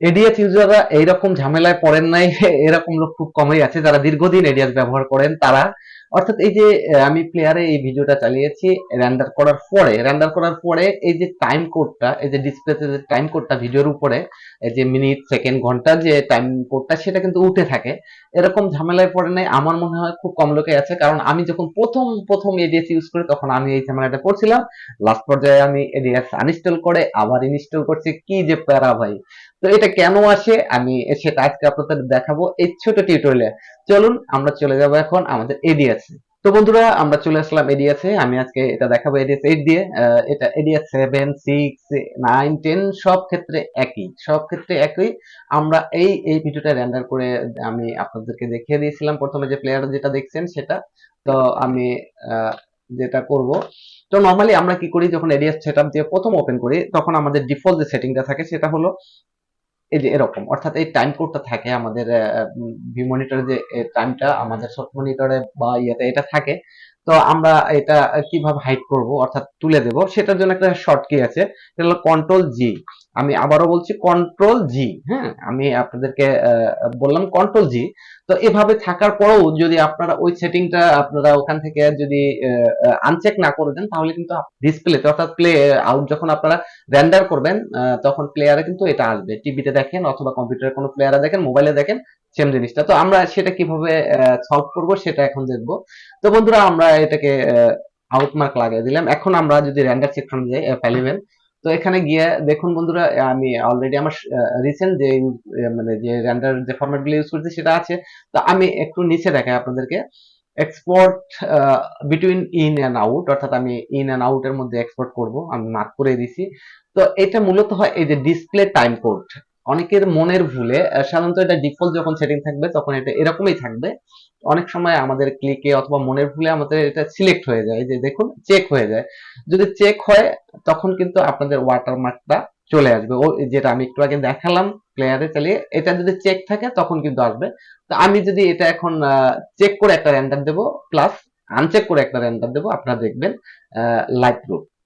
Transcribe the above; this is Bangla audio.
এডিএস ইউজাররা এইরকম ঝামেলায় পড়েন নাই, এরকম লোক খুব কমই আছে যারা দীর্ঘদিন এডিএস ব্যবহার করেন, তারা অর্থাৎ এই যে আমি প্লেয়ারে এই ভিডিওটা চালিয়েছি রেন্ডার করার পরে রেন্ডার করার পরে এই যে টাইম কোডটা এই যে ডিসপ্লেতে যে টাইম কোডটা ভিডিওর উপরে, এই যে মিনিট সেকেন্ড ঘণ্টা যে টাইম কোডটা সেটা কিন্তু উঠে থাকে। এরকম ঝামেলায় পড়ে নাই, আমার মনে হয় খুব কম লোকে আছে, কারণ আমি যখন প্রথম প্রথম এডিএস ইউজ করি, তখন আমি এই ঝামেলাটা পড়ছিলাম। লাস্ট পর্যায়ে আমি এডিএস আনইনস্টল করে আবার ইনস্টল করছি, কি যে প্যারা ভাই। তো এটা কেন আসে, আমি সেটা আজকে আপনাদের দেখাবো। এই ছোট টিউটোরিয়ালে চলুন আমরা চলে যাব এখন আমাদের এডিএস তো বন্ধুরা, আমরা চলে আসলাম এডিএস আমি আজকে এটা দেখাবো এডিএস এইট দিয়ে। এটা ADS seven six nine ten সব ক্ষেত্রে একই। সব ক্ষেত্রে একই। আমরা এই এই ভিডিওটা রেন্ডার করে আমি আপনাদেরকে দেখিয়ে দিয়েছিলাম। প্রথমে যে প্লেয়ার যেটা দেখছেন সেটা। তো আমি যেটা করব। তো নর্মালি আমরা কি করি? যখন এডিএস সেটআপ দিয়ে প্রথম ওপেন করি, তখন আমাদের ডিফল্ট যে সেটিংটা থাকে সেটা হলো এই যে এরকম, অর্থাৎ এই টাইম কোডটা থাকে আমাদের ভি মনিটরে যে টাইমটা আমাদের সফট মনিটরে বা ইয়েতে এটা থাকে। তো আমরা এটা কীভাবে হাইড করব? অর্থাৎ তুলে দেব। সেটার জন্য একটা শর্ট কি আছে। সেটা হলো কন্ট্রোল জি আমি আবারও বলছি কন্ট্রোল জি হ্যাঁ? আমি আপনাদেরকে বললাম কন্ট্রোল জি তো এভাবে থাকার পরেও যদি আপনারা ওই সেটিংটা আপনারা ওখান থেকে যদি আনচেক না করে দেন, তাহলে কিন্তু ডিসপ্লেতে অর্থাৎ প্লে আউট যখন আপনারা রেন্ডার করবেন তখন প্লেয়ারে কিন্তু এটা আসবে। টিভিতে দেখেন অথবা কম্পিউটারে কোনো প্লেয়ারে দেখেন মোবাইলে দেখেন সেম জিনিসটা। তো আমরা সেটা কীভাবে সলভ করব সেটা এখন দেখব। তো বন্ধুরা, আমরা এটাকে আউটমার্ক লাগিয়ে দিলাম। এখন আমরা যদি রেন্ডার সেকশন যাই ফেলিবেন তো এখানে গিয়ে দেখুন বন্ধুরা, আমি অলরেডি আমার রিসেন্ট যে মানে যে রেন্ডার যে ফরম্যাটগুলো ইউজ করছি সেটা আছে। তো আমি একটু নিচে দেখাই আপনাদেরকে। Export between in and out অর্থাৎ আমি ইন এন্ড আউট এর মধ্যে এক্সপোর্ট করব। আমি মার্ক করে দিছি। তো এটা মূলত হয় এই যে ডিসপ্লে টাইম কোড অনেকের মনের ভুলে সাধারণত এটা ডিফল্ট যখন সেটিং থাকবে, তখন এটা এরকমই থাকবে। অনেক সময় আমাদের ক্লিকে অথবা মনের ভুলে আমাদের এটা সিলেক্ট হয়ে যায়, যে দেখুন চেক হয়ে যায়। যদি চেক হয়, তখন কিন্তু আপনাদের ওয়াটারমার্কটা চলে আসবে। ও, যেটা আমি একটু আগে দেখালাম প্লেয়ারে চালিয়ে, এটা যদি চেক থাকে, তখন কিন্তু আসবে। তো আমি যদি এটা এখন চেক করে একটা র্যান্ডার দেবো প্লাস আনচেক করে একটা র্যান্ডার দেবো, আপনারা দেখবেন লাইভ প্রুফ